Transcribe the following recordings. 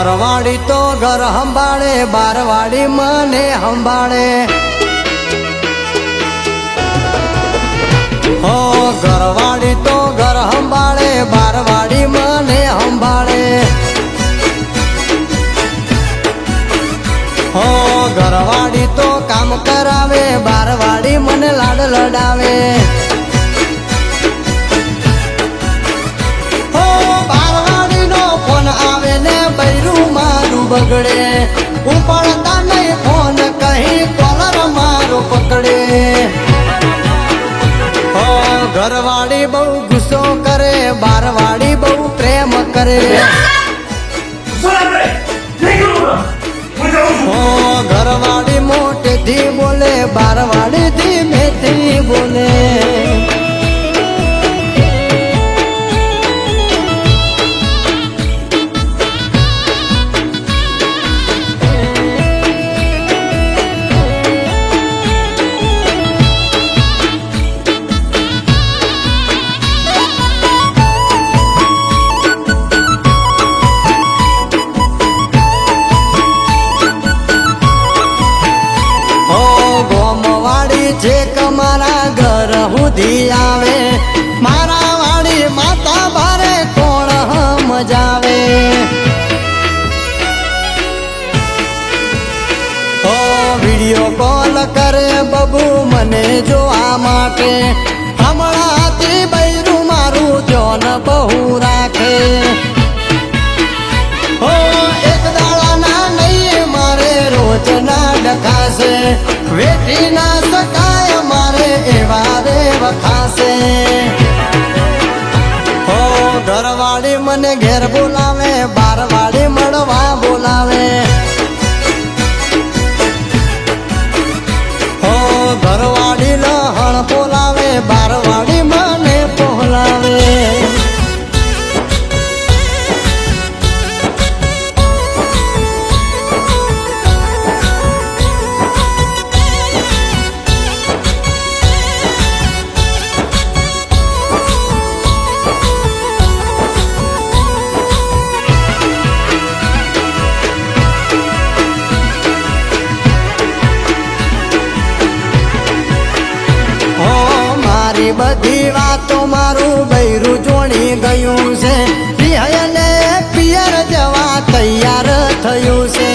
ઘરવાળી તો ઘર સંભાળે, બારવાળી મને સંભાળે. હો, ઘરવાળી તો ઘર સંભાળે, બારવાળી મને સંભાળે. હો, ઘરવાળી તો કામ કરાવે, બારવાળી મને લાડ લડાવે. બગડે. ઉપાડતા નહીં ફોન કહી કોલર મારો પકડે. ઘર આવે, મારા વાળી માતા ભારે કોણ મજાવે ઓ વીડિયો કોલ કરે બબુ મને જોવા માટે. હમણાંથી બૈરું મારું ધ્યાન બહુ રાખે. ઓ એક દાડાના નહીં, મારે રોજના ડખાશે. ઘરવાળી મને ઘેર બોલાવે બારવાળી મળવા બોલાવે. મારી બધી વાતો મારું બૈરું જોણી ગયું છે. પિયને પિયર જવા તૈયાર થયું છે.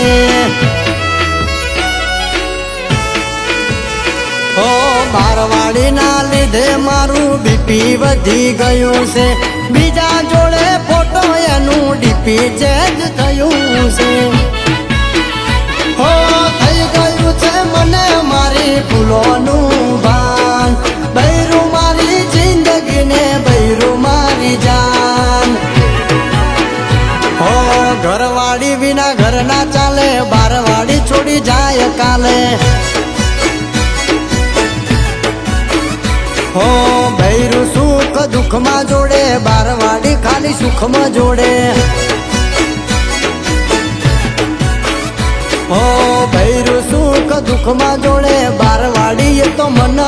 ઓ મારવાડીના લીધે મારું બીપી વધી ગયું છે. બીજા જોડે ફોટો એનું ડીપી ચેન્જ થયું છે. કાલે હો બૈરું સુખ દુઃખમાં જોડે બારવાળી ખાલી સુખમાં જોડે હો ભૈરું સુખ દુઃખમાં જોડે બારવાડી એ તો મન